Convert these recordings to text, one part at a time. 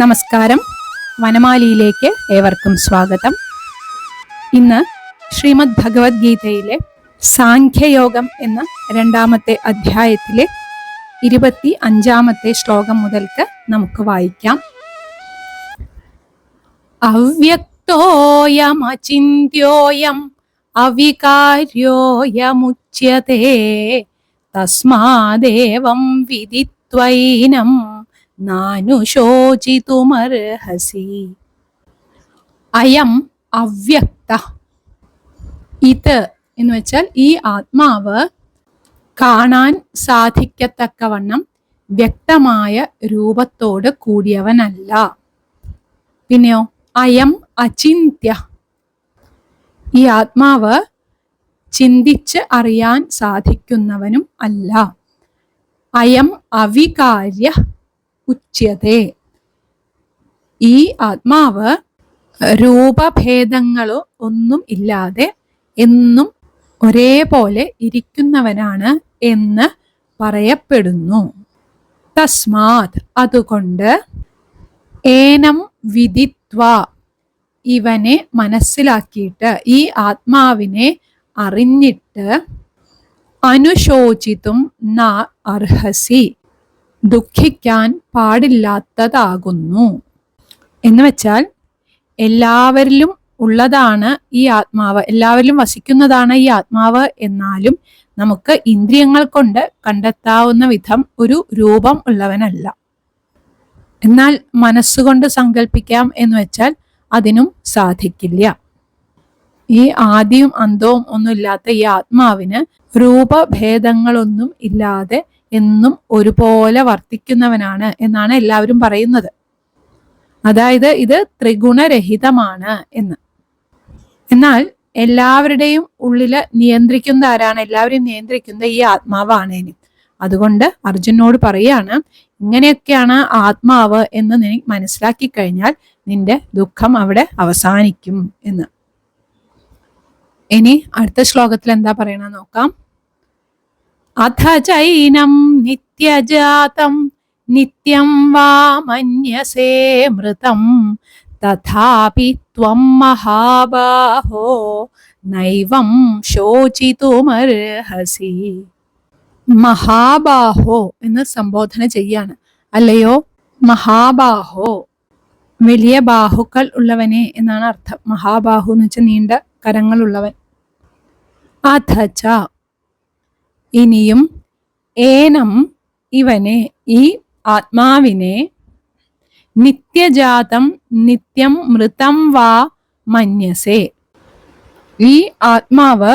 നമസ്കാരം. വനമാലിയിലേക്ക് ഏവർക്കും സ്വാഗതം. ഇന്ന് ശ്രീമദ് ഭഗവത്ഗീതയിലെ സാഖ്യയോഗം എന്ന രണ്ടാമത്തെ അധ്യായത്തിലെ ഇരുപത്തി അഞ്ചാമത്തെ ശ്ലോകം മുതൽക്ക് നമുക്ക് വായിക്കാം. അവ്യക്തോയമചിന്യോയം അവികാര്യോയമുച്യത്തെ തസ്മാദേവം വിദിത്വൈനം നാനുശോചിതുമർഹസി അയം അവ്യക്ത. ഇത് എന്ന് വെച്ചാൽ ഈ ആത്മാവ് കാണാൻ സാധിക്കത്തക്കവണ്ണം വ്യക്തമായ രൂപത്തോട് കൂടിയവനല്ല. പിന്നെയോ അയം അചിന്ത്യ. ഈ ആത്മാവ് ചിന്തിച്ച് അറിയാൻ സാധിക്കുന്നവനും അല്ല. അയം അവികാര്യ. ഉച്യത്തെ ഈ ആത്മാവ് രൂപഭേദങ്ങളോ ഒന്നും ഇല്ലാതെ എന്നും ഒരേപോലെ ഇരിക്കുന്നവനാണ് എന്ന് പറയപ്പെടുന്നു. തസ്മാത് അതുകൊണ്ട് ഏനം വിദിത്വ. ഇവനെ മനസ്സിലാക്കിയിട്ട് ഈ ആത്മാവിനെ അറിഞ്ഞിട്ട് അനുശോചിതും ന അർഹസി. ദുഃഖിക്കാൻ പാടില്ലാത്തതാകുന്നു. എന്ന് വെച്ചാൽ എല്ലാവരിലും ഉള്ളതാണ് ഈ ആത്മാവ് എല്ലാവരിലും വസിക്കുന്നതാണ് ഈ ആത്മാവ് എന്നാലും നമുക്ക് ഇന്ദ്രിയങ്ങൾ കൊണ്ട് കണ്ടെത്താവുന്ന വിധം ഒരു രൂപം ഉള്ളവനല്ല. എന്നാൽ മനസ്സുകൊണ്ട് സങ്കല്പിക്കാം എന്ന് വെച്ചാൽ അതിനും സാധിക്കില്ല. ഈ ആദ്യവും അന്തവും ഒന്നുമില്ലാത്ത ഈ ആത്മാവിന് രൂപഭേദങ്ങളൊന്നും ഇല്ലാതെ എന്നും ഒരുപോലെ വർത്തിക്കുന്നവനാണ് എന്നാണ് എല്ലാവരും പറയുന്നത്. അതായത് ഇത് ത്രിഗുണരഹിതമാണ് എന്ന്. എന്നാൽ എല്ലാവരുടെയും ഉള്ളിൽ നിയന്ത്രിക്കുന്ന ആരാണ്? എല്ലാവരെയും നിയന്ത്രിക്കുന്ന ഈ ആത്മാവാണ് ഇനി. അതുകൊണ്ട് അർജുനോട് പറയാണ് ഇങ്ങനെയൊക്കെയാണ് ആത്മാവ് എന്ന് നീ മനസ്സിലാക്കി കഴിഞ്ഞാൽ നിന്റെ ദുഃഖം അവിടെ അവസാനിക്കും എന്ന്. ഇനി അടുത്ത ശ്ലോകത്തിൽ എന്താ പറയണ നോക്കാം. അഥ ചൈനം നിത്യജാതം നിത്യം വാ മന്യസേ മൃതം. തഥാപി ത്വം മഹാബാഹോ നൈവം ശോചിതുമർഹസി. മഹാബാഹോ എന്ന് സംബോധന ചെയ്യാണ്. അല്ലയോ? മഹാബാഹോ. വലിയ ബാഹുക്കൾ ഉള്ളവനെ എന്നാണ് അർത്ഥം. മഹാബാഹു എന്ന് വെച്ചാൽ നീണ്ട കരങ്ങളുള്ളവൻ. അഥച ഇനിയും ഏനം ഇവനെ ഈ ആത്മാവിനെ നിത്യജാതം നിത്യം മൃതം വാ മന്യസേ. ഈ ആത്മാവ്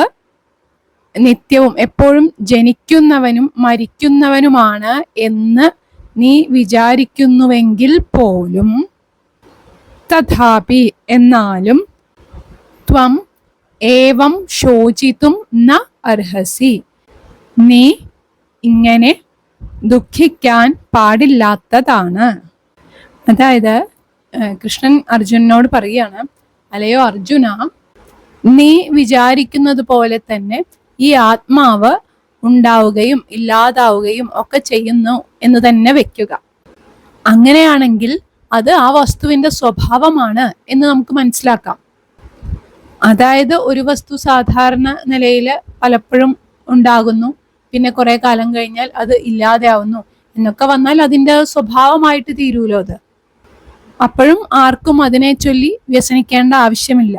നിത്യവും എപ്പോഴും ജനിക്കുന്നവനും മരിക്കുന്നവനുമാണ് എന്ന് നീ വിചാരിക്കുന്നുവെങ്കിൽ പോലും തഥാപി എന്നാലും ത്വം ഏവം ശോചിത്തും ന അർഹസി. നീ ഇങ്ങനെ ദുഃഖിക്കാൻ പാടില്ലാത്തതാണ്. അതായത് കൃഷ്ണൻ അർജുനനോട് പറയാണ് അല്ലയോ അർജുന നീ വിചാരിക്കുന്നത് പോലെ തന്നെ ഈ ആത്മാവ് ഉണ്ടാവുകയും ഇല്ലാതാവുകയും ഒക്കെ ചെയ്യുന്നു എന്ന് തന്നെ വെക്കുക. അങ്ങനെയാണെങ്കിൽ അത് ആ വസ്തുവിന്റെ സ്വഭാവമാണ് എന്ന് നമുക്ക് മനസ്സിലാക്കാം. അതായത് ഒരു വസ്തു സാധാരണ നിലയിൽ പലപ്പോഴും ഉണ്ടാകുന്നു. പിന്നെ കുറെ കാലം കഴിഞ്ഞാൽ അത് ഇല്ലാതെയാവുന്നു എന്നൊക്കെ വന്നാൽ അതിന്റെ സ്വഭാവമായിട്ട് തീരൂലോ അത്? അപ്പോഴും ആർക്കും അതിനെ ചൊല്ലി വ്യസനിക്കേണ്ട ആവശ്യമില്ല.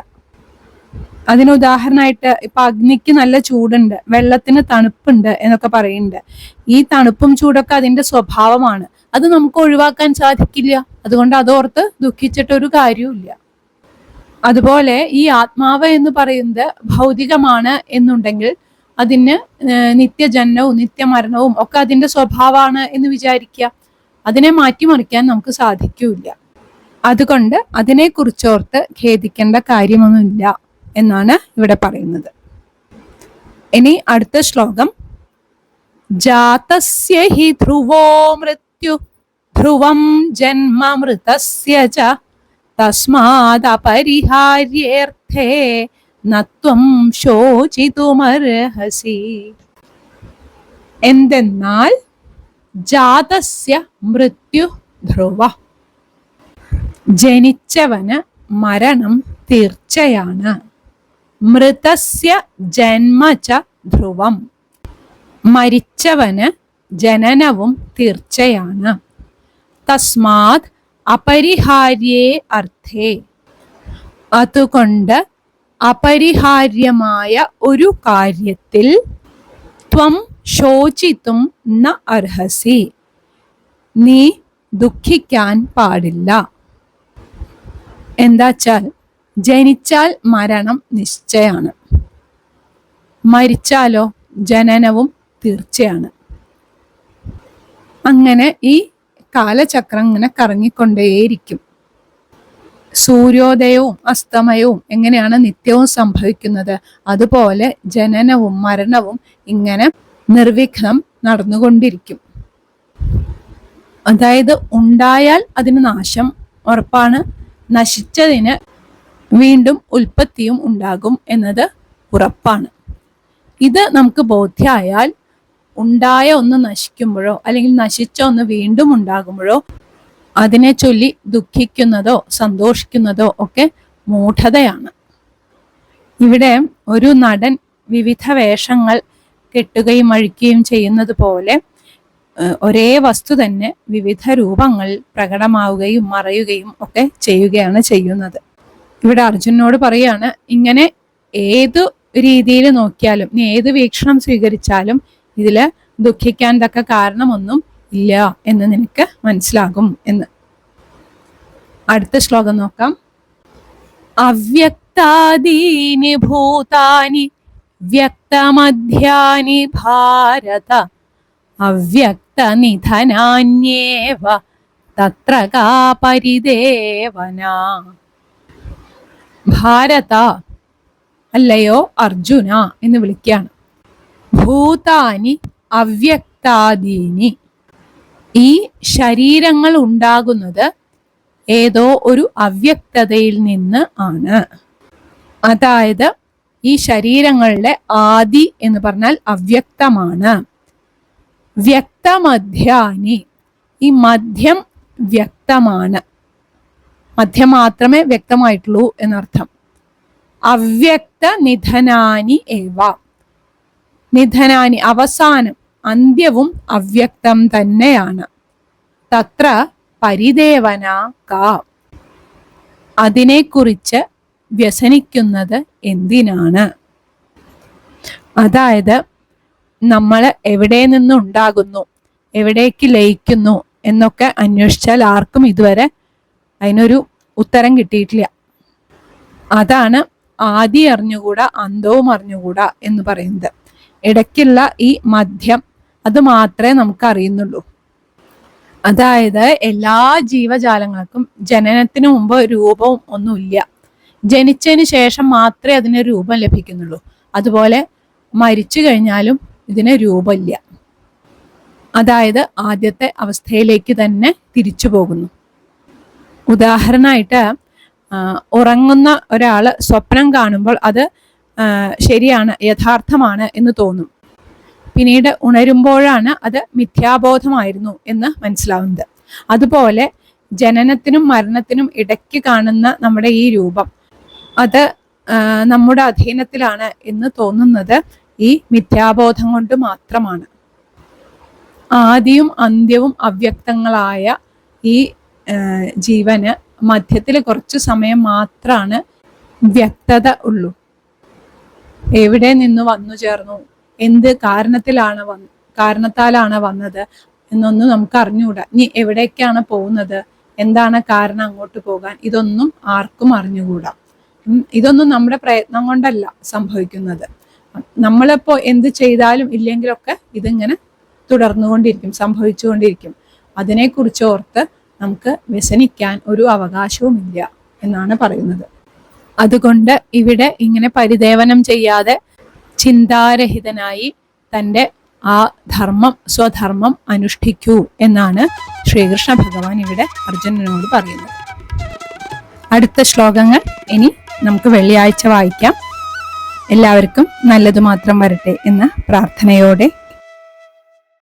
അതിന് ഉദാഹരണമായിട്ട് ഇപ്പൊ അഗ്നിക്ക് നല്ല ചൂടുണ്ട് വെള്ളത്തിന് തണുപ്പുണ്ട് എന്നൊക്കെ പറയുന്നുണ്ട്. ഈ തണുപ്പും ചൂടൊക്കെ അതിന്റെ സ്വഭാവമാണ്. അത് നമുക്ക് ഒഴിവാക്കാൻ സാധിക്കില്ല. അതുകൊണ്ട് അതോർത്ത് ദുഃഖിച്ചിട്ടൊരു കാര്യവുമില്ല. അതുപോലെ ഈ ആത്മാവ് എന്ന് പറയുന്നത് ഭൗതികമാണ് എന്നുണ്ടെങ്കിൽ അതിന് ഏഹ് നിത്യജന്മവും നിത്യമരണവും ഒക്കെ അതിന്റെ സ്വഭാവമാണ് എന്ന് വിചാരിക്കുക. അതിനെ മാറ്റിമറിക്കാൻ നമുക്ക് സാധിക്കൂല അതുകൊണ്ട് അതിനെക്കുറിച്ചോർത്ത് ഖേദിക്കേണ്ട കാര്യമൊന്നുമില്ല എന്നാണ് ഇവിടെ പറയുന്നത്. ഇനി അടുത്ത ശ്ലോകം. ജാതസ്യ ഹി ധ്രുവോ മൃത്യു ധ്രുവം ജന്മമൃതസ്യ ച തസ്മാദപരിഹാര്യേർത്ഥേ നത്വം ശോചിതുമർഹസി എന്തെന്നാൽ ജാതസ്യ മൃത്യു ധ്രുവ. ജനിച്ചവന് മരണം തീർച്ചയാണ്. മൃതസ്യ ജന്മ ച ധ്രുവം. മരിച്ചവന് ജനനവും തീർച്ചയാണ്. തസ്മാത് അപരിഹാര്യേ അർത്ഥേ. അതുകൊണ്ട് അപരിഹാര്യമായ ഒരു കാര്യത്തിൽ ത്വം ശോചിത്തും ന അർഹസി. നീ ദുഃഖിക്കാൻ പാടില്ല. എന്താച്ചാൽ ജനിച്ചാൽ മരണം നിശ്ചയാണ്. മരിച്ചാലോ ജനനവും തീർച്ചയാണ്. അങ്ങനെ ഈ കാലചക്രം ഇങ്ങനെ കറങ്ങിക്കൊണ്ടേയിരിക്കും. സൂര്യോദയവും അസ്തമയവും എങ്ങനെയാണ് നിത്യവും സംഭവിക്കുന്നത്? അതുപോലെ ജനനവും മരണവും ഇങ്ങനെ നിർവിഘ്നം നടന്നുകൊണ്ടിരിക്കും. അതായത് ഉണ്ടായാൽ അതിന് നാശം ഉറപ്പാണ്. നശിച്ചതിന് വീണ്ടും ഉൽപ്പത്തിയും ഉണ്ടാകും എന്നത് ഉറപ്പാണ്. ഇത് നമുക്ക് ബോധ്യമായാൽ ഉണ്ടായ ഒന്ന് നശിക്കുമ്പോഴോ അല്ലെങ്കിൽ നശിച്ച ഒന്ന് വീണ്ടും ഉണ്ടാകുമ്പോഴോ അതിനെ ചൊല്ലി ദുഃഖിക്കുന്നതോ സന്തോഷിക്കുന്നതോ ഒക്കെ മൂഢതയാണ്. ഇവിടെ ഒരു നടൻ വിവിധ വേഷങ്ങൾ കെട്ടുകയും അഴിക്കുകയും ചെയ്യുന്നത് പോലെ ഒരേ വസ്തു തന്നെ വിവിധ രൂപങ്ങൾ പ്രകടമാവുകയും മറയുകയും ഒക്കെ ചെയ്യുകയാണ് ചെയ്യുന്നത്. ഇവിടെ അർജുനോട് പറയാണ് ഇങ്ങനെ ഏതു രീതിയിൽ നോക്കിയാലും ഏത് വീക്ഷണം സ്വീകരിച്ചാലും ഇതിൽ ദുഃഖിക്കാൻ തക്ക കാരണമൊന്നും ഇല്ല എന്ന് നിനക്ക് മനസ്സിലാകും എന്ന്. അടുത്ത ശ്ലോകം നോക്കാം. അവ്യക്താദീനി ഭൂതാനി വ്യക്തമധ്യാനി ഭാരത അവ്യക്തനിധനാന്യേവ തത്ര കാ പരിദേവന. ഭാരത അല്ലയോ അർജുന എന്ന് വിളിക്കുകയാണ്. ഭൂതാനി അവ്യക്താദീനി ഈ ശരീരങ്ങൾ ഉണ്ടാകുന്നത് ഏതോ ഒരു അവ്യക്തതയിൽ നിന്ന് ആണ്. അതായത് ഈ ശരീരങ്ങളുടെ ആദി എന്ന് പറഞ്ഞാൽ അവ്യക്തമാണ്. വ്യക്തമധ്യാനി. ഈ മധ്യം വ്യക്തമാണ്. മധ്യം മാത്രമേ വ്യക്തമായിട്ടുള്ളൂ എന്നർത്ഥം. അവ്യക്ത നിധനാനി ഏവ. നിധനാനി അവസാനം അന്ത്യവും അവ്യക്തം തന്നെയാണ്. തത്ര പരിദേവന കാ. അതിനെക്കുറിച്ച് വ്യസനിക്കുന്നത് എന്തിനാണ്? അതായത് നമ്മൾ എവിടെ നിന്നുണ്ടാകുന്നു? എവിടേക്ക് ലയിക്കുന്നു? എന്നൊക്കെ അന്വേഷിച്ചാൽ ആർക്കും ഇതുവരെ അതിനൊരു ഉത്തരം കിട്ടിയിട്ടില്ല. അതാണ് ആദി അറിഞ്ഞുകൂടാ അന്തവും അറിഞ്ഞുകൂടാ എന്ന് പറയുന്നത്. ഇടയ്ക്കുള്ള ഈ മദ്യം അത് മാത്രമേ നമുക്ക് അറിയുന്നുള്ളൂ അതായത് എല്ലാ ജീവജാലങ്ങൾക്കും ജനനത്തിന് മുമ്പ് രൂപവും ഒന്നുമില്ല. ജനിച്ചതിന് ശേഷം മാത്രമേ അതിന് രൂപം ലഭിക്കുന്നുള്ളൂ. അതുപോലെ മരിച്ചു കഴിഞ്ഞാലും ഇതിന് രൂപമില്ല. അതായത് ആദ്യത്തെ അവസ്ഥയിലേക്ക് തന്നെ തിരിച്ചു പോകുന്നു. ഉദാഹരണമായിട്ട് ഉറങ്ങുന്ന ഒരാൾ സ്വപ്നം കാണുമ്പോൾ അത് ശരിയാണ് യഥാർത്ഥമാണ് എന്ന് തോന്നും. പിന്നീട് ഉണരുമ്പോഴാണ് അത് മിഥ്യാബോധമായിരുന്നു എന്ന് മനസ്സിലാവുന്നത്. അതുപോലെ ജനനത്തിനും മരണത്തിനും ഇടയ്ക്ക് കാണുന്ന നമ്മുടെ ഈ രൂപം അത് നമ്മുടെ അധീനത്തിലാണ് എന്ന് തോന്നുന്നത് ഈ മിഥ്യാബോധം കൊണ്ട് മാത്രമാണ്. ആദ്യവും അന്ത്യവും അവ്യക്തങ്ങളായ ഈ ജീവന് മധ്യത്തിൽ കുറച്ചു സമയം മാത്രമാണ് വ്യക്തത ഉള്ളൂ. എവിടെ നിന്ന് വന്നു ചേർന്നു? എന്ത് കാരണത്തിലാണ് വന്ന് കാരണത്താലാണ് വന്നത് എന്നൊന്നും നമുക്ക് അറിഞ്ഞുകൂടാ ഇനി എവിടേക്കാണ് പോകുന്നത്? എന്താണ് കാരണം അങ്ങോട്ട് പോകാൻ? ഇതൊന്നും ആർക്കും അറിഞ്ഞുകൂടാ. ഇതൊന്നും നമ്മുടെ പ്രയത്നം കൊണ്ടല്ല സംഭവിക്കുന്നത്. നമ്മളിപ്പോ എന്ത് ചെയ്താലും ഇല്ലെങ്കിലൊക്കെ ഇതിങ്ങനെ തുടർന്നുകൊണ്ടിരിക്കും സംഭവിച്ചുകൊണ്ടിരിക്കും. അതിനെക്കുറിച്ച് ഓർത്ത് നമുക്ക് വ്യസനിക്കാൻ ഒരു അവകാശവുമില്ല എന്നാണ് പറയുന്നത്. അതുകൊണ്ട് ഇവിടെ ഇങ്ങനെ പരിദേവനം ചെയ്യാതെ ചിന്താരഹിതനായി തന്റെ ആ ധർമ്മം സ്വധർമ്മം അനുഷ്ഠിക്കൂ എന്നാണ് ശ്രീകൃഷ്ണ ഭഗവാൻ ഇവിടെ അർജുനനോട് പറയുന്നത്. അടുത്ത ശ്ലോകങ്ങൾ ഇനി നമുക്ക് വെള്ളിയാഴ്ച വായിക്കാം. എല്ലാവർക്കും നല്ലതു മാത്രം വരട്ടെ എന്ന പ്രാർത്ഥനയോടെ